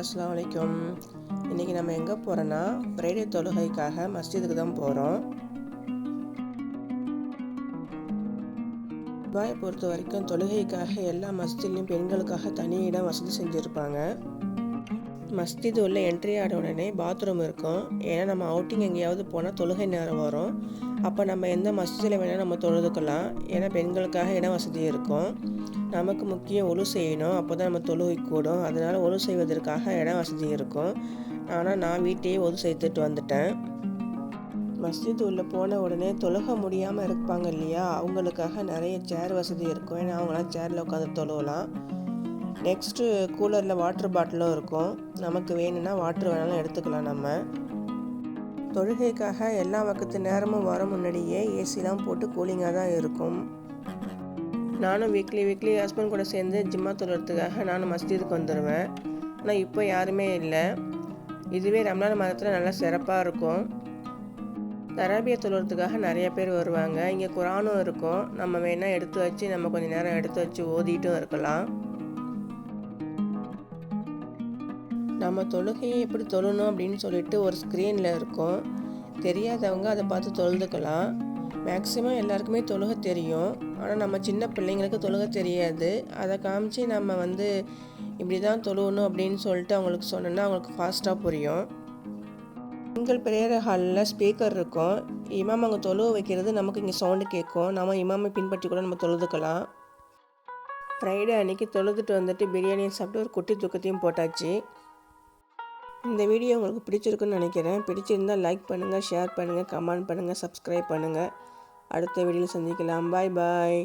அஸ்லாம் வலைக்கும் இன்றைக்கி நம்ம எங்கே போகிறோன்னா ஃப்ரைடே தொழுகைக்காக மஸ்ஜிதுக்கு தான் போகிறோம் துபாயை பொறுத்த வரைக்கும் தொழுகைக்காக எல்லா மஸ்ஜிட்லேயும் பெண்களுக்காக தனி இடம் வசதி செஞ்சுருப்பாங்க. மஸ்ஜித் உள்ள என்ட்ரி ஆன உடனே பாத்ரூம் இருக்கும். ஏன்னா நம்ம அவுட்டிங் எங்கேயாவது போனால் தொழுகை நேரம் வரும். அப்போ நம்ம எந்த மஸ்ஜிதில் வேணால் நம்ம தொழுதுக்கலாம். ஏன்னா பெண்களுக்காக இடம் வசதி இருக்கும். நமக்கு முக்கியம் ஒழு செய்யணும். அப்போ தான் நம்ம தொழுகை கூடும். அதனால் ஒழு செய்வதற்காக இடம் வசதி இருக்கும். ஆனால் நான் வீட்டையே ஒது செய்துட்டு வந்துட்டேன். மஸ்ஜித் உள்ள போன உடனே தொழுக முடியாமல் இருப்பாங்க இல்லையா? அவங்களுக்காக நிறைய சேர் வசதி இருக்கும். ஏன்னா அவங்களாம் சேரில் உட்காந்து தொழுவலாம். நெக்ஸ்ட்டு கூலரில் வாட்டர் பாட்டிலும் இருக்கும். நமக்கு வேணும்னா வாட்டர் வேணாலும் எடுத்துக்கலாம் நம்ம. தொழுகைக்காக எல்லா பக்கத்து நேரமும் வர முன்னாடியே ஏசிலாம் போட்டு கூலிங்காக தான் இருக்கும். நானும் வீக்லி வீக்லி ஹஸ்பண்ட் கூட சேர்ந்து ஜிம்மா தொழுறதுக்காக நானும் மஸ்ஜிதுக்கு வந்துடுவேன் ஆனால் இப்போ யாருமே இல்லை. இதுவே ரம்லான் மதத்தில் நல்லா சிறப்பாக இருக்கும். தராபிய தொழுறதுக்காக நிறைய பேர் வருவாங்க. இங்கே குரானும் இருக்கும். நம்ம வேணால் எடுத்து வச்சு நம்ம கொஞ்சம் நேரம் எடுத்து வச்சு ஓதிட்டும் இருக்கலாம். நம்ம தொழுகையை எப்படி தொழணும் அப்படின்னு சொல்லிட்டு ஒரு ஸ்க்ரீனில் இருக்கும். தெரியாதவங்க அதை பார்த்து தொழுதுக்கலாம். மேக்ஸிமம் எல்லாருக்குமே தொழுக தெரியும். ஆனால் நம்ம சின்ன பிள்ளைங்களுக்கு தொழுக தெரியாது. அதை காமிச்சு நம்ம வந்து இப்படி தான் தொழுகணும் அப்படின்னு சொல்லிட்டு அவங்களுக்கு சொன்னோன்னா அவங்களுக்கு ஃபாஸ்ட்டாக புரியும். பெண்கள் பிரேயர் ஹாலில் ஸ்பீக்கர் இருக்கும். இமாம் அங்கே தொழுவ வைக்கிறது நமக்கு இங்கே சவுண்டு கேட்கும். நம்ம இமாமை பின்பற்றி கூட நம்ம தொழுதுக்கலாம். ஃப்ரைடே அன்றைக்கி தொழுதுட்டு வந்துட்டு பிரியாணியை சாப்பிட்டு ஒரு குட்டி தூக்கத்தையும் போட்டாச்சு. இந்த வீடியோ உங்களுக்கு பிடிச்சிருக்குன்னு நினைக்கிறேன். பிடிச்சிருந்தால் லைக் பண்ணுங்கள் ஷேர் பண்ணுங்கள் கமெண்ட் பண்ணுங்கள் சப்ஸ்கிரைப் பண்ணுங்கள் அடுத்த வீடியோவில் சந்திக்கலாம். பாய் பாய்